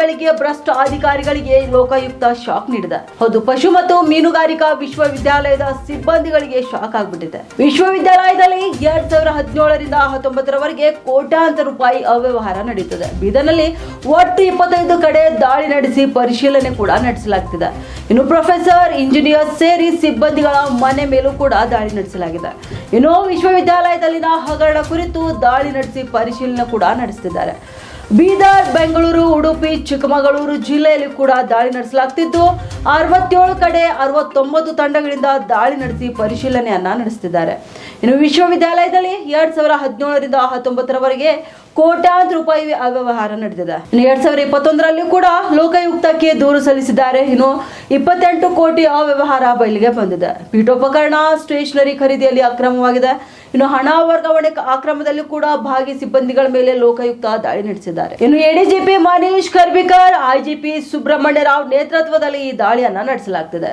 ಬೆಳಗ್ಗೆ ಭ್ರಷ್ಟ ಅಧಿಕಾರಿಗಳಿಗೆ ಲೋಕಾಯುಕ್ತ ಶಾಕ್ ನೀಡಿದೆ. ಹೌದು, ಪಶು ಮತ್ತು ಮೀನುಗಾರಿಕಾ ವಿಶ್ವವಿದ್ಯಾಲಯದ ಸಿಬ್ಬಂದಿಗಳಿಗೆ ಶಾಕ್ ಆಗ್ಬಿಟ್ಟಿದೆ. ವಿಶ್ವವಿದ್ಯಾಲಯದಲ್ಲಿ ಎರಡ್ ಸಾವಿರದ ಹದಿನೇಳರಿಂದ ಹತ್ತೊಂಬತ್ತರವರೆಗೆ ಕೋಟ್ಯಾಂತರ ರೂಪಾಯಿ ಅವ್ಯವಹಾರ ನಡೆಯುತ್ತದೆ. ಬೀದರ್ನಲ್ಲಿ ಒಟ್ಟು ಇಪ್ಪತ್ತೈದು ಕಡೆ ದಾಳಿ ನಡೆಸಿ ಪರಿಶೀಲನೆ ಕೂಡ ನಡೆಸಲಾಗ್ತಿದೆ. ಇನ್ನು ಪ್ರೊಫೆಸರ್, ಇಂಜಿನಿಯರ್ ಸೇರಿ ಸಿಬ್ಬಂದಿಗಳ ಮನೆ ಮೇಲೂ ಕೂಡ ದಾಳಿ ನಡೆಸಲಾಗಿದೆ. ಇನ್ನು ವಿಶ್ವವಿದ್ಯಾಲಯದಲ್ಲಿನ ಹಗರಣ ಕುರಿತು ದಾಳಿ ನಡೆಸಿ ಪರಿಶೀಲನೆ ಕೂಡ ನಡೆಸುತ್ತಿದ್ದಾರೆ. ಬೀದರ್, ಬೆಂಗಳೂರು, ಉಡುಪಿ, ಚಿಕ್ಕಮಗಳೂರು ಜಿಲ್ಲೆಯಲ್ಲಿ ಕೂಡ ದಾಳಿ ನಡೆಸಲಾಗ್ತಿದ್ದು ಅರವತ್ತೇಳು ಕಡೆ ಅರವತ್ತೊಂಬತ್ತು ತಂಡಗಳಿಂದ ದಾಳಿ ನಡೆಸಿ ಪರಿಶೀಲನೆಯನ್ನ ನಡೆಸುತ್ತಿದ್ದಾರೆ. ಇನ್ನು ವಿಶ್ವವಿದ್ಯಾಲಯದಲ್ಲಿ ಎರಡ್ ಸಾವಿರ ಹದಿನೇಳರಿಂದ ಹತ್ತೊಂಬತ್ತರವರೆಗೆ ಕೋಟ್ಯಾಂತರ ರೂಪಾಯಿ ಅವ್ಯವಹಾರ ನಡೆದಿದೆ. ಇನ್ನು ಎರಡ್ ಸಾವಿರದ ಇಪ್ಪತ್ತೊಂದರಲ್ಲಿ ಕೂಡ ಲೋಕಾಯುಕ್ತಕ್ಕೆ ದೂರು ಸಲ್ಲಿಸಿದ್ದಾರೆ. ಇನ್ನು ಇಪ್ಪತ್ತೆಂಟು ಕೋಟಿ ಅವ್ಯವಹಾರ ಬಯಲಿಗೆ ಬಂದಿದೆ. ಪೀಠೋಪಕರಣ, ಸ್ಟೇಷನರಿ ಖರೀದಿಯಲ್ಲಿ ಅಕ್ರಮವಾಗಿದೆ. ಇನ್ನು ಹಣ ವರ್ಗಾವಣೆ ಅಕ್ರಮದಲ್ಲಿ ಕೂಡ ಭಾಗಿ ಸಿಬ್ಬಂದಿಗಳ ಮೇಲೆ ಲೋಕಾಯುಕ್ತ ದಾಳಿ ನಡೆಸಿದ್ದಾರೆ. ಇನ್ನು ಎಡಿಜಿಪಿ ಮನೀಶ್ ಖರ್ಬಿಕರ್ ಐಜಿಪಿ ಸುಬ್ರಹ್ಮಣ್ಯ ರಾವ್ ನೇತೃತ್ವದಲ್ಲಿ ಈ ದಾಳಿಯನ್ನ ನಡೆಸಲಾಗ್ತಿದೆ.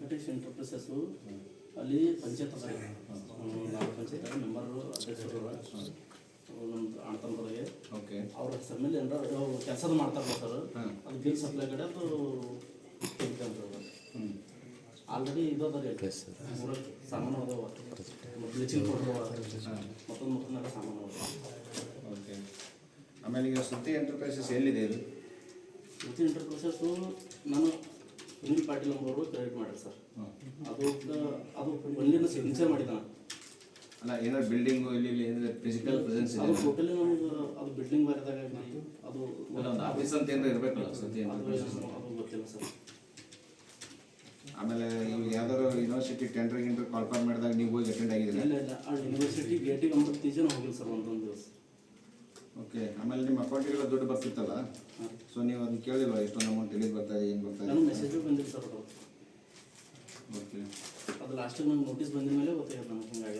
ವೆಂಕಟೇಶ್ ಎಂಟರ್ಪ್ರೈಸಸ್ಸು ಅಲ್ಲಿ ಪಂಚಾಯತ್ ಅದ. ನಾಲ್ಕು ಪಂಚಾಯತ್ ಮೆಂಬರು ಅಧ್ಯಕ್ಷರು ಅಣತಂತ್ರದಾಗೆ ಓಕೆ. ಅವ್ರ ಹೆಸರ ಮೇಲೆ ಏನಾರ ಕೆಲಸದ ಮಾಡ್ತಾರಲ್ಲ ಸರ್. ಅದು ಬಿಲ್ ಸಪ್ಲೈ ಕಡೆ ಅದು ಆಲ್ರೆಡಿ ಇದು ಅದ ರೀ. ಮೂರಕ್ಕೆ ಸಾಮಾನು ಅದಾವ. ಬ್ಲೀಚಿಂಗ್ ಪೌಡರ್ ಮತ್ತೊಂದು ಮತ್ತೊಂದೆಲ್ಲ ಸಾಮಾನು ಅದಾವ. ಓಕೆ. ಆಮೇಲೆ ಈಗ ಸುದ್ದಿ ಎಂಟರ್ಪ್ರೈಸಸ್ ಎಲ್ಲಿದೆ ಇದು? ಸುದ್ದಿ ಎಂಟರ್ಪ್ರೈಸಸ್ಸು ನಾನು ಸುನೀಲ್ ಪಾಟೀಲ್ ಎಂಬವರು ಕ್ರೆಡಿಟ್ ಮಾಡ್ಯಾರ ಸರ್. ಅದು ಅದು ಒಂದಿನ ಸಿಗ್ನೇಚರ್ ಮಾಡಿದ ಅಲ್ಲ ಏನಾದ್ರು ಬಿಲ್ಡಿಂಗ್ ಇಲ್ಲಿ ಇಲ್ಲಿ ಏನಾದ್ರು ಫಿಸಿಕಲ್ ಪ್ರೆಸೆನ್ಸ್ ಅದು ಇದೆ ಟೋಟಲಿ ನಮ್ಗೆ ಅದು ಬಿಲ್ಡಿಂಗ್ ಬರೆದಾಗ ಅದು ಅಲ್ಲ ಒಂದು ಆಫೀಸ್ ಅಂತ ಏನಾದ್ರು ಇರಬೇಕಲ್ಲ ಸತ್ಯ ಅದು ಗೊತ್ತಿಲ್ಲ ಸರ್. ಆಮೇಲೆ ನೀವು ಯಾವ್ದಾರು ಯೂನಿವರ್ಸಿಟಿ ಟೆಂಡರ್ ಗಿಂಡರ್ ಕಾಲ್ಫಾರ್ ಮಾಡಿದಾಗ ನೀವು ಹೋಗಿ ಅಟೆಂಡ್ ಆಗಿದ್ದೀರಾ? ಇಲ್ಲ ಇಲ್ಲ. ಆ ಯೂನಿವರ್ಸಿಟಿ ಗೇಟಿಗೆ ಒಂಬತ್ತು ಜನ ಹೋಗಿಲ್ಲ ಸರ್ ಒಂದೊಂದು ದಿವಸ. ಓಕೆ ಆಮೇಲೆ ನಿಮ್ಮ ಅಕೌಂಟಿಗೆಲ್ಲ ದುಡ್ಡು ಬರ್ತಿತ್ತಲ್ಲ? ಸೊ ನೀವು ಅದನ್ನ ಕೇಳಿಲ್ವಾ? ಎಷ್ಟೊಂದು ಅಮೌಂಟ್ ಎಲ್ಲಿ ಬರ್ತಾ ಇದೆ ಏನು ಬರ್ತಾ ನಾನು ಇದೆ ಮೆಸೇಜು ಬಂದಿಲ್ಲ ಸರ್ ಅದು. ಓಕೆ ಅದು ಲಾಸ್ಟಿಗೆ ನಂಗೆ ನೋಟಿಸ್ ಬಂದ ಮೇಲೆ ಗೊತ್ತಾಯ್ತು ನಮ್ಗೆ ಹಿಂಗಾಗಿ.